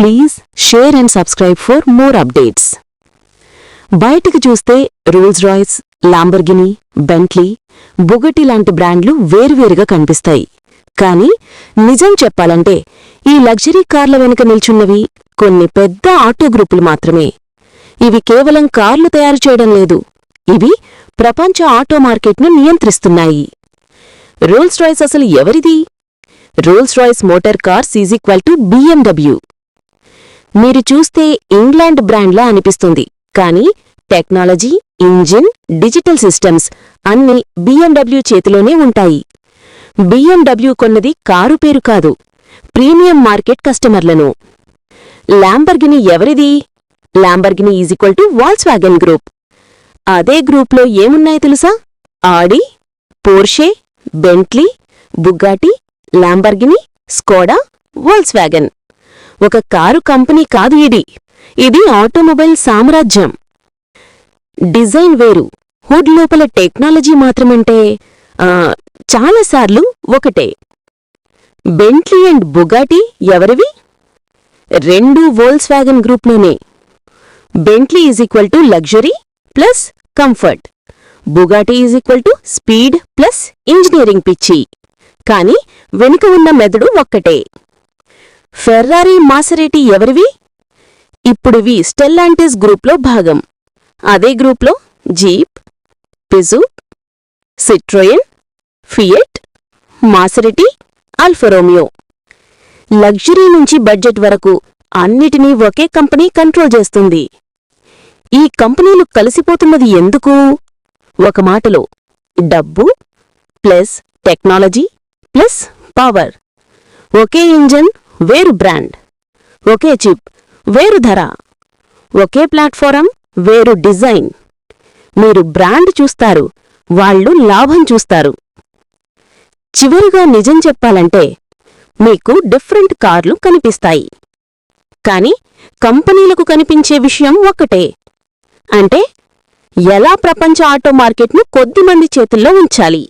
Please share and subscribe for more updates బయటకు చూస్తే Rolls Royce Lamborghini Bentley Bugatti లాంటి బ్రాండ్లు వేరువేరుగా కనిపిస్తాయి. కానీ నిజం చెప్పాలంటే ఈ లగ్జరీ కార్ల వెనుక నిల్చున్నవి కొన్ని పెద్ద ఆటో గ్రూపులు మాత్రమే. ఇవి కేవలం కార్లు తయారు చేయడం లేదు. ఇవి ప్రపంచ ఆటో మార్కెట్ను నియంత్రిస్తున్నాయి. రోల్స్ రాయ్స్ అసలు ఎవరిది? Rolls Royce motor cars is equal to BMW మీరు చూస్తే ఇంగ్లాండ్ బ్రాండ్లా అనిపిస్తుంది. కానీ టెక్నాలజీ ఇంజిన్ డిజిటల్ సిస్టమ్స్ అన్నీ బిఎండబ్ల్యూ చేతిలోనే ఉంటాయి. బిఎండబ్ల్యూ కొన్నది కారు పేరు కాదు. ప్రీమియం మార్కెట్ కస్టమర్లను. ల్యాంబర్గిని ఎవరిది? Lamborghini is equal to Volkswagen group. అదే గ్రూప్లో ఏమున్నాయి తెలుసా? Audi Porsche Bentley Bugatti Lamborghini Skoda Volkswagen ఒక కారు కంపెనీ కాదు ఇది. ఇది ఆటోమొబైల్ సామ్రాజ్యం. డిజైన్ వేరు. హుడ్ లోపల టెక్నాలజీ మాత్రమంటే చాలాసార్లు ఒకటే. బెంట్లీ అండ్ బుగాటి ఎవరివి? రెండు Volkswagen గ్రూప్లోనే. Bentley is equal to luxury plus comfort. Bugatti is equal to speed plus engineering పిచ్చి. కానీ వెనుక ఉన్న మెదడు ఒక్కటే. ఫెర్రారీ మాసరేటి ఎవరివి? ఇప్పుడివి స్టెల్లాంటిస్ గ్రూప్లో భాగం. అదే గ్రూప్లో Jeep Peugeot Citroen Fiat Maserati Alfa Romeo luxury నుంచి బడ్జెట్ వరకు అన్నిటినీ ఒకే కంపెనీ కంట్రోల్ చేస్తుంది. ఈ కంపెనీలు కలిసిపోతున్నది ఎందుకు? ఒక మాటలో డబ్బు ప్లస్ టెక్నాలజీ ప్లస్ పవర్. ఒకే ఇంజన్ వేరు బ్రాండ్ ఒకే చిప్ వేరు ధర ఒకే ప్లాట్ఫారం వేరు డిజైన్. మీరు బ్రాండ్ చూస్తారు వాళ్ళు లాభం చూస్తారు. చివరిగా నిజం చెప్పాలంటే మీకు డిఫరెంట్ కార్లు కనిపిస్తాయి. కాని కంపెనీలకు కనిపించే విషయం ఒక్కటే. అంటే ఎలా ప్రపంచ ఆటో మార్కెట్ను కొద్దిమంది చేతుల్లో ఉంచాలి?